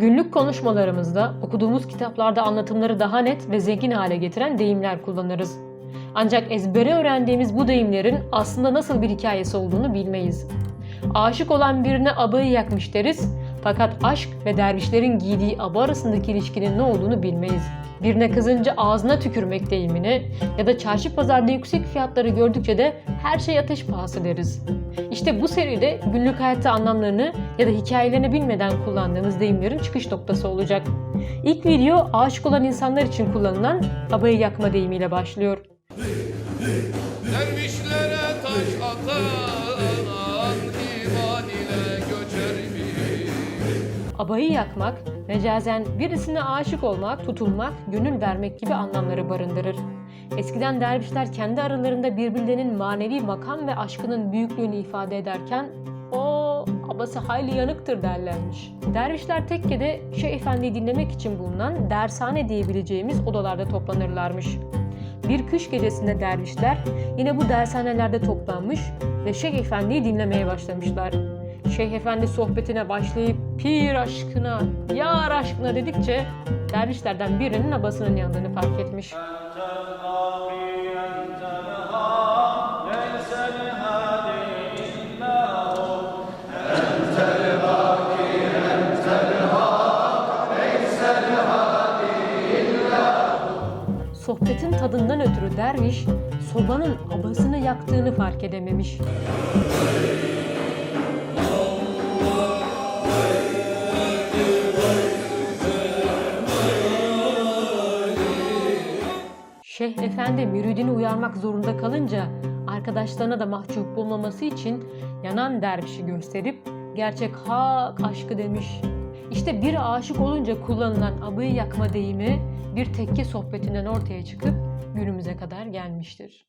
Günlük konuşmalarımızda okuduğumuz kitaplarda anlatımları daha net ve zengin hale getiren deyimler kullanırız. Ancak ezbere öğrendiğimiz bu deyimlerin aslında nasıl bir hikayesi olduğunu bilmeyiz. Aşık olan birine abayı yakmış deriz fakat aşk ve dervişlerin giydiği aba arasındaki ilişkinin ne olduğunu bilmeyiz. Birine kızınca ağzına tükürmek deyimini ya da çarşı pazarda yüksek fiyatları gördükçe de her şey ateş pahası deriz. İşte bu seride günlük hayatta anlamlarını ya da hikayelerini bilmeden kullandığımız deyimlerin çıkış noktası olacak. İlk video aşık olan insanlar için kullanılan abayı yakma deyimiyle başlıyor. Dervişlere taş atan Abayı yakmak, mecazen birisine aşık olmak, tutulmak, gönül vermek gibi anlamları barındırır. Eskiden dervişler kendi aralarında birbirlerinin manevi makam ve aşkının büyüklüğünü ifade ederken o abası hayli yanıktır derlermiş. Dervişler tekkede Şeyh Efendi'yi dinlemek için bulunan dershane diyebileceğimiz odalarda toplanırlarmış. Bir kış gecesinde dervişler yine bu dershanelerde toplanmış ve Şeyh Efendi'yi dinlemeye başlamışlar. Şeyh Efendi sohbetine başlayıp pir aşkına, yar aşkına dedikçe dervişlerden birinin abasının yandığını fark etmiş. Sohbetin tadından ötürü derviş sobanın abasını yaktığını fark edememiş. Şeyh Efendi müridini uyarmak zorunda kalınca arkadaşlarına da mahcup olmaması için yanan dervişi gösterip gerçek hak aşkı demiş. İşte bir aşık olunca kullanılan abayı yakma deyimi bir tekke sohbetinden ortaya çıkıp günümüze kadar gelmiştir.